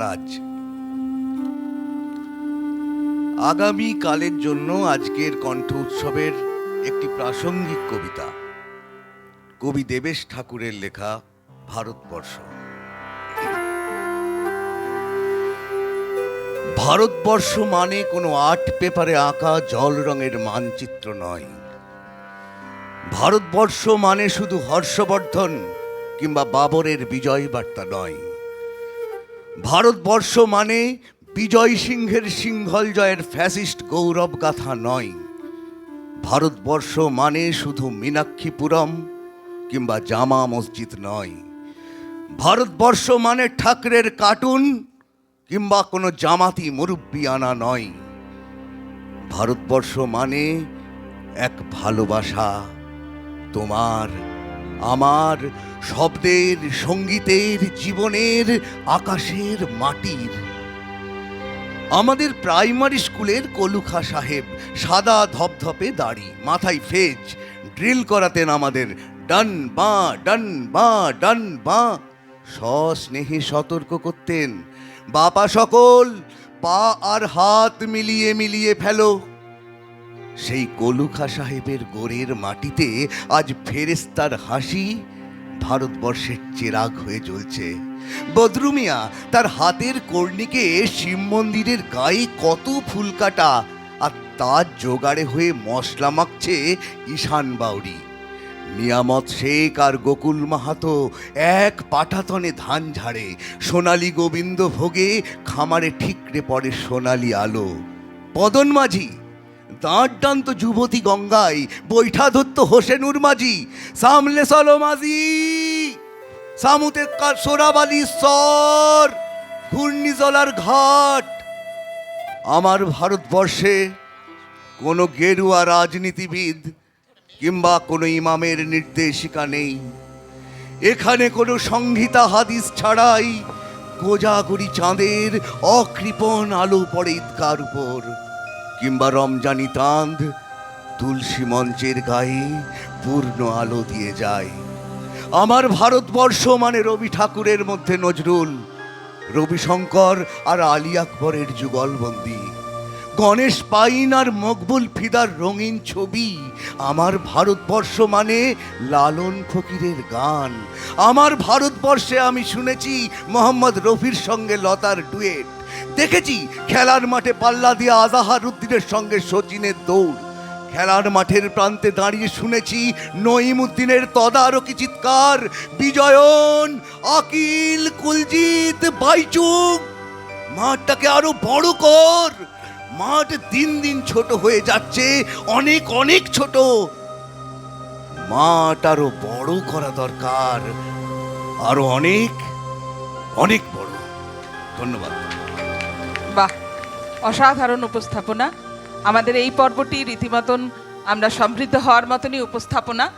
মহারাজ। আগামী কালের জন্য আজকের কণ্ঠ উৎসবের একটি প্রাসঙ্গিক কবিতা, কবি দেবেশ ঠাকুরের লেখা ভারতবর্ষ। ভারতবর্ষ মানে কোনো আর্ট পেপারে আঁকা জল রঙের মানচিত্র নয়। ভারতবর্ষ মানে শুধু হর্ষবর্ধন কিংবা বাবরের বিজয় বার্তা নয়। ভারতবর্ষ মানে বিজয় সিংহের সিংহল জয়ের ফ্যাসিস্ট গৌরব গাথা নয়। ভারতবর্ষ মানে শুধু মীনাক্ষীপুরম কিংবা জামা মসজিদ নয়। ভারতবর্ষ মানে ঠাকরের কার্টুন কিংবা কোনো জামাতি মুরব্বী আনা নয়। ভারতবর্ষ মানে এক ভালোবাসা তোমার আমার শব্দের, সঙ্গীতের, জীবনের আকাশের মাটির। আমাদের প্রাইমারি স্কুলের কলুখা সাহেব সাদা ধপধপে দাড়ি, মাথায় ফেজ, ড্রিল করাতেন আমাদের, ডান বা ডান বা ডান বা। সস্নেহে সতর্ক করতেন, বাপা সকল, পা আর হাত মিলিয়ে মিলিয়ে ফেলো। সেই কলুখা সাহেবের গোরের মাটিতে আজ ফেরেস্তার হাসি ভারতবর্ষের চেরাগ হয়ে জ্বলছে। বদরুমিয়া তার হাতের কর্ণিকে শিব মন্দিরের গায়ে কত ফুল কাটা আর তার জোগাড়ে হয়ে মশলা মাখছে ঈশান বাউরি। নিয়ামত শেখ আর গোকুল মাহাতো এক পাঠাতনে ধান ঝাড়ে, সোনালি গোবিন্দ ভোগে খামারে ঠিকরে পড়ে সোনালি আলো। পদন মাঝি দাঁড় টানত যুবতী গঙ্গায় বৈঠা ধরত হোসেনুর মাঝি সামলে চলো মাঝি। সামুতে সোরাবালি সর ঘূর্ণিজলার ঘাট। আমার ভারতবর্ষে কোনো গেরুয়া রাজনীতিবিদ কিংবা কোনো ইমামের নির্দেশিকা নেই। এখানে কোনো সংহিতা হাদিস ছাড়াই কোজাগরি চাঁদের অকৃপণ আলো পড়ে ঈদগার উপর। কিংবা রমজানি তাঁদ তুলসী মঞ্চের গায়ে পূর্ণ আলো দিয়ে যায়। আমার ভারতবর্ষ মানে রবি ঠাকুরের মধ্যে নজরুল, রবিশঙ্কর আর আলী আকবরের যুগলবন্দি। গণেশ পাইন আর মকবুল ফিদার রঙিন ছবি। আমার ভারতবর্ষ মানে লালন ফকিরের গান। আমার ভারতবর্ষে আমি শুনেছি মোহাম্মদ রফির সঙ্গে লতার ডুয়েট। দেখেছি খেলার মাঠে পাল্লা দিয়ে আজাহার উদ্দিনের সঙ্গে সচিনের দৌড়। খেলার মাঠের প্রান্তে দাঁড়িয়ে শুনেছি নঈমুদ্দিনের তদারকি চিৎকার। বিজয়ন, আকিল, কুলজিৎ বাইচুক মাঠটাকে আরও বড় কর। মাঠ দিন দিন ছোট হয়ে যাচ্ছে, অনেক অনেক ছোট। মাঠ আরও বড় করা দরকার, আরও অনেক অনেক বড়। ধন্যবাদ। বাহ, অসাধারণ উপস্থাপনা। আমাদের এই পর্বটি রীতিমতন আমরা সমৃদ্ধ হওয়ার মতনই উপস্থাপনা।